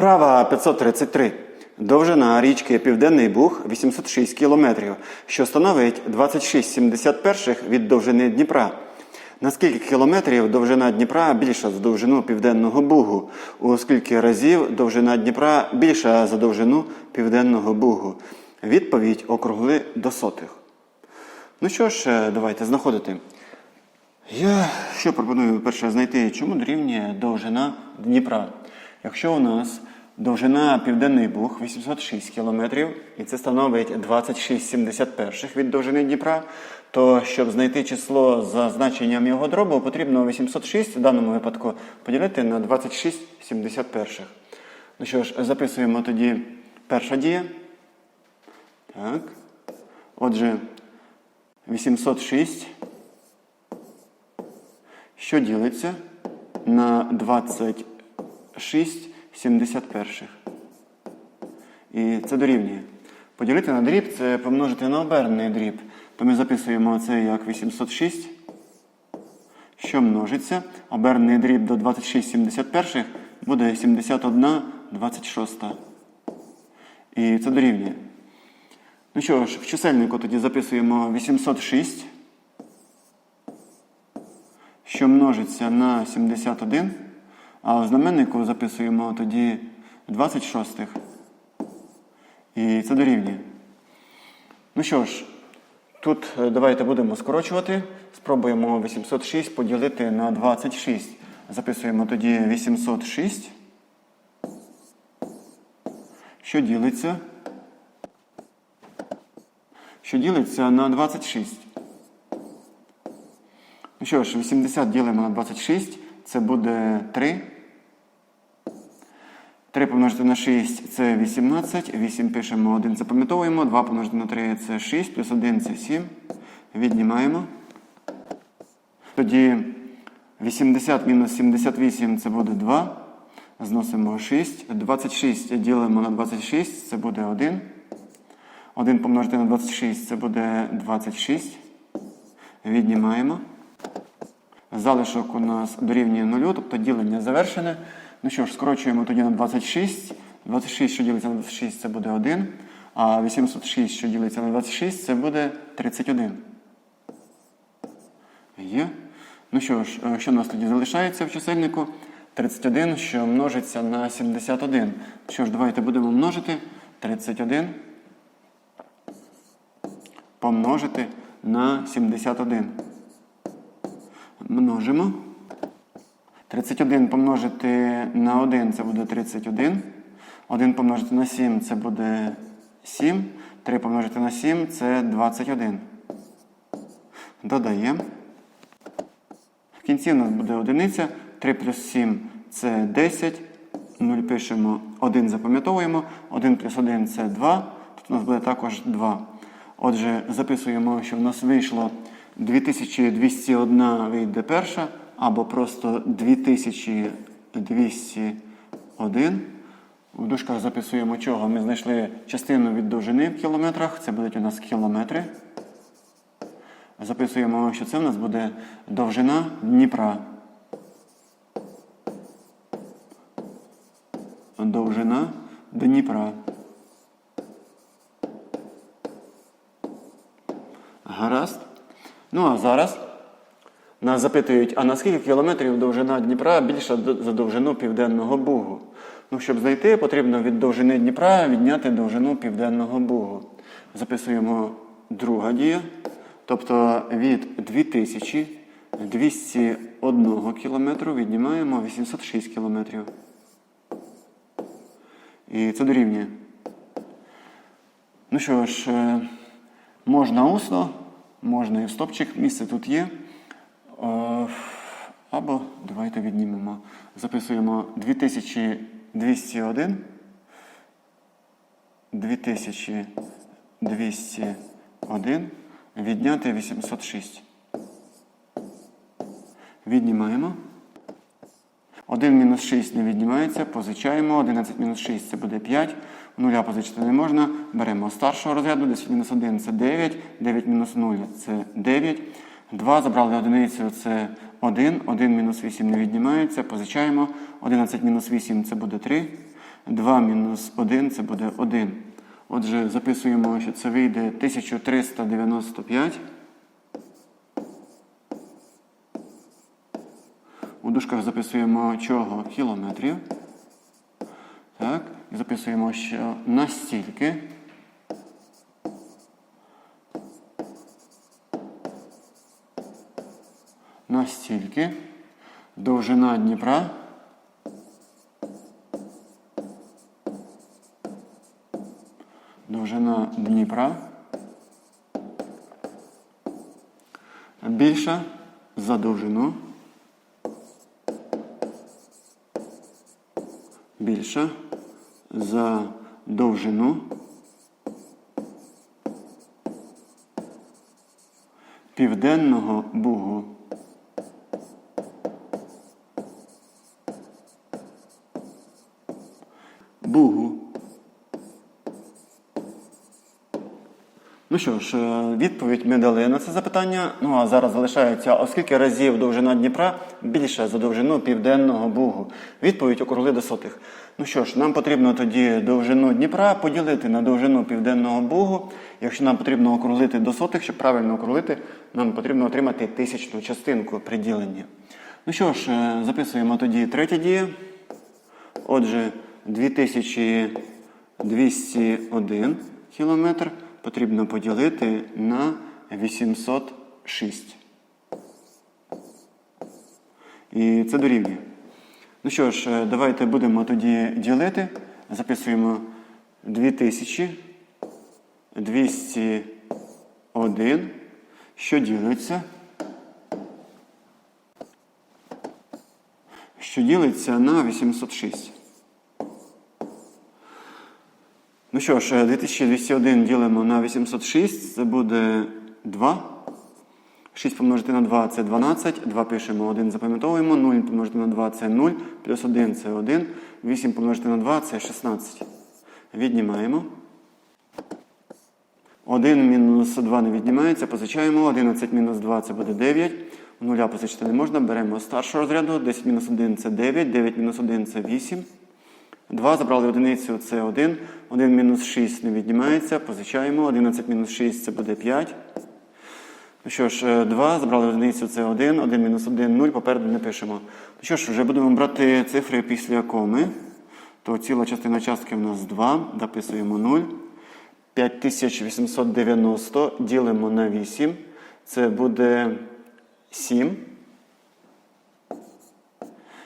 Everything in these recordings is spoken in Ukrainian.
Вправа 533. Довжина річки Південний Буг 806 км, що становить 26,71 від довжини Дніпра. На скільки кілометрів довжина Дніпра більша за довжину Південного Бугу? У скільки разів довжина Дніпра більша за довжину Південного Бугу? Відповідь округли до сотих. Ну що ж, е, давайте знаходити. Я що пропоную перше знайти, чому дорівнює довжина Дніпра. Якщо у нас довжина Південний Буг 806 км, і це становить 26,71 від довжини Дніпра, то щоб знайти число за значенням його дробу, потрібно 806 в даному випадку поділити на 26,71. Ну що ж, записуємо тоді перша дія. Так. Отже, 806 що ділиться на 26 71. І це дорівнює. Поділити на дріб це помножити на обернений дріб. То ми записуємо це як 806, що множиться. Обернений дріб до 26 71 буде 71 26. І це дорівнює. Ну що ж, в чисельнику тоді записуємо 806 що множиться на 71, а в знаменнику записуємо тоді 26. І це дорівнює. Ну що ж, тут е, давайте будемо скорочувати. Спробуємо 806 поділити на 26. Записуємо тоді 806. Що ділиться? Що ділиться на 26. Ну що ж, 80 ділимо на 26, це буде 3. 3 помножити на 6 це 18. 8 пишемо, 1 запам'ятовуємо. 2 помножити на 3 це 6, плюс 1 це 7. Віднімаємо. Тоді 80 мінус 78 це буде 2. Зносимо 6. 26 ділимо на 26, це буде 1. 1 помножити на 26 це буде 26. Віднімаємо. Залишок у нас дорівнює 0, тобто ділення завершене. Ну що ж, скорочуємо тоді на 26. 26, що ділиться на 26, це буде 1. А 806, що ділиться на 26, це буде 31. Є. Ну що ж, е, що у нас тоді залишається в чисельнику? 31, що множиться на 71. Що ж, давайте будемо множити. 31 помножити на 71 множимо. 31 помножити на 1 це буде 31. 1 помножити на 7 це буде 7. 3 помножити на 7 це 21. Додаємо. В кінці у нас буде одиниця. 3 плюс 7 це 10. 0 пишемо, 1 запам'ятовуємо. 1 плюс 1 це 2. Тут у нас буде також 2. Отже, записуємо, що в нас вийшло 2201 вийде перша, або просто 2201. У дужках записуємо чого. Ми знайшли частину від довжини в кілометрах. Це будуть у нас кілометри. Записуємо, що це у нас буде довжина Дніпра. Довжина Дніпра. Ну а зараз нас запитують, а на скільки кілометрів довжина Дніпра більша за довжину Південного Бугу? Ну, щоб знайти, потрібно від довжини Дніпра відняти довжину Південного Бугу. Записуємо друга дія. Тобто від 2201 кілометру віднімаємо 806 кілометрів. І це дорівнює. Ну що ж, е, можна усно. Можна і в стопчик, місце тут є. Е, Або давайте віднімемо. Записуємо 2201. 2201. Відняти 806. Віднімаємо. 1 мінус 6 не віднімається, позичаємо. 11 мінус 6 це буде 5. Нуля позичити не можна. Беремо старшого розряду, 10 мінус 1 це 9, 9 мінус 0 це 9. 2 забрали одиницю, це 1. 1 мінус 8 не віднімається, позичаємо. 11 мінус 8 це буде 3. 2 мінус 1 це буде 1. Отже, записуємо, що це вийде 1395. У дужках записуємо чого кілометрів. Записуємо, що настільки. Настільки довжина Дніпра довжина Дніпра більша за довжину більша за довжину Південного Бугу. Бугу. Ну що ж, е, відповідь ми дали на це запитання. Ну а зараз залишається, оскільки разів довжина Дніпра більша за довжину Південного Бугу. Відповідь округли до сотих. Ну що ж, нам потрібно тоді довжину Дніпра поділити на довжину Південного Бугу. Якщо нам потрібно округлити до сотих, щоб правильно округлити, нам потрібно отримати тисячну частинку при діленні. Ну що ж, е, записуємо тоді третя дія. Отже, 2201 кілометр потрібно поділити на 806. І це дорівнює. Ну що ж, е, давайте будемо тоді ділити. Записуємо 2201, що ділиться. Що ділиться на 806. Ну що ж, 2201 ділимо на 806, це буде 2. 6 помножити на 2 це 12. 2 пишемо, 1 запам'ятовуємо. 0 помножити на 2 це 0. Плюс 1 це 1. 8 помножити на 2 це 16. Віднімаємо. 1 мінус 2 не віднімається, позичаємо. 11 мінус 2 це буде 9. Нуля позичити не можна. Беремо старшого розряду. 10 мінус 1 це 9. 9 мінус 1 це 8. 2 забрали одиницю, це 1. 1 мінус 6 не віднімається, позичаємо. 11 мінус 6 це буде 5. Ну що ж, 2, забрали одиницю, це 1. 1 мінус 1 0, попереду не пишемо. Ну що ж, вже будемо брати цифри після коми. То ціла частина частки в нас 2, дописуємо 0. 5890 ділимо на 8. Це буде 7.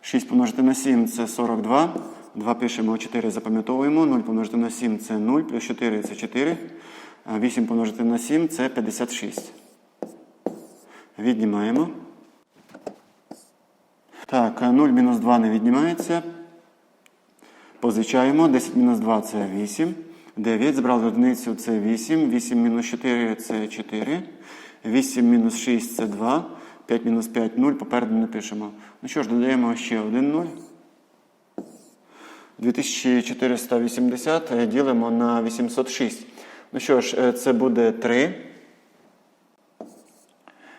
6 помножити на 7 це 42. 2 пишемо, 4 запам'ятовуємо. 0 помножити на 7 це 0, плюс 4 це 4. 8 помножити на 7 це 56. Віднімаємо. Так, 0 мінус 2 не віднімається. Позичаємо. 10 мінус 2 це 8. 9. Збрали одиницю це 8. 8 мінус 4 це 4. 8 мінус 6 це 2. 5 мінус 5 0. Попереду не пишемо. Ну що ж, додаємо ще один 0. 2480 ділимо на 806. Ну що ж, е, це буде 3.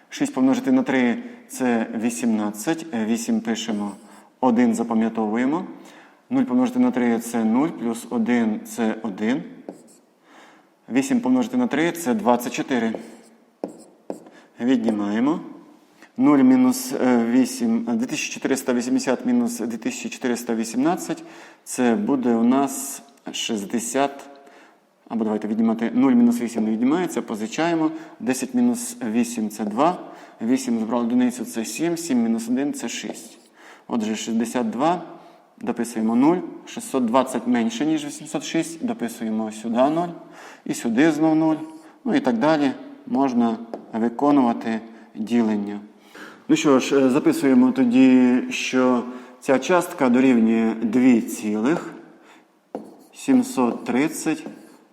6 помножити на 3 це 18. 8 пишемо, 1 запам'ятовуємо. 0 помножити на 3 це 0, плюс 1 це 1. 8 помножити на 3 це 24. Віднімаємо. 0 мінус 8, 2480 мінус 2418, це буде у нас 60. Або давайте віднімати 0 мінус 8 не віднімається, позичаємо. 10 мінус 8 це 2. 8 збрали одиницю це 7, 7 мінус 1 це 6. Отже, 62. Дописуємо 0. 620 менше, ніж 806. Дописуємо сюди 0. І сюди знов 0. Ну і так далі можна виконувати ділення. Ну що ж, е, записуємо тоді, що ця частка дорівнює 2,730,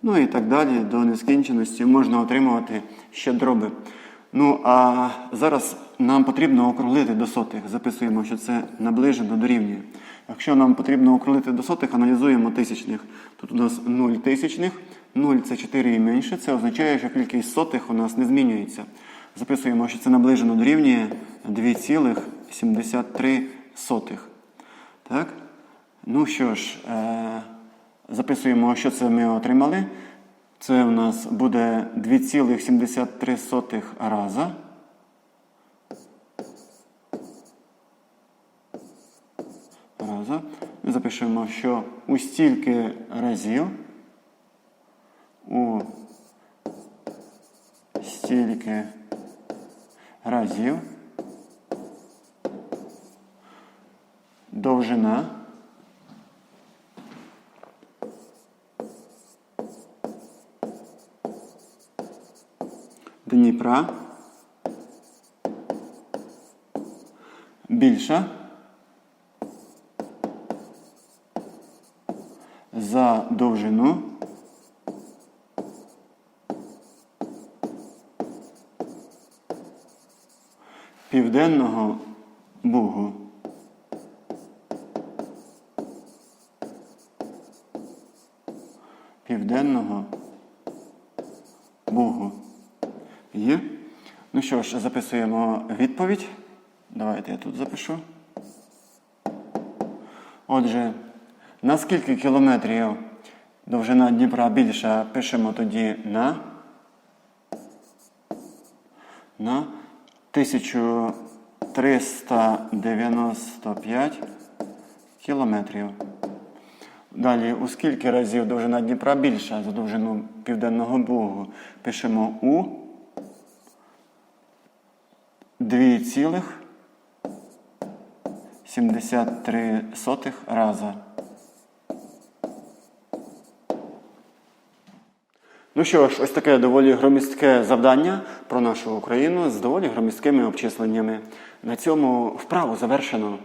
ну і так далі до нескінченості можна отримувати ще дроби. Ну, а зараз нам потрібно округлити до сотих. Записуємо, що це наближено дорівнює. Якщо нам потрібно округлити до сотих, аналізуємо тисячних. Тут у нас 0 тисячних, 0 це 4 і менше. Це означає, що кількість сотих у нас не змінюється. Записуємо, що це наближено дорівнює 2,73. Так? Ну що ж, е Записуємо, що це ми отримали. Це у нас буде 2,73 раза. Раза. Запишемо, що у стільки разів у стільки разів довжина Дніпра більша. За довжину. Південного Бугу. Південного Бугу. Є. Ну що ж, записуємо відповідь. Давайте я тут запишу. Отже, на скільки кілометрів довжина Дніпра більша, пишемо тоді на, на 1395 кілометрів. Далі, у скільки разів довжина Дніпра більша за довжину Південного Бугу? Пишемо у 2,73 раза. Ну що ж, ось таке доволі громістке завдання про нашу Україну з доволі громісткими обчисленнями. На цьому вправу завершено.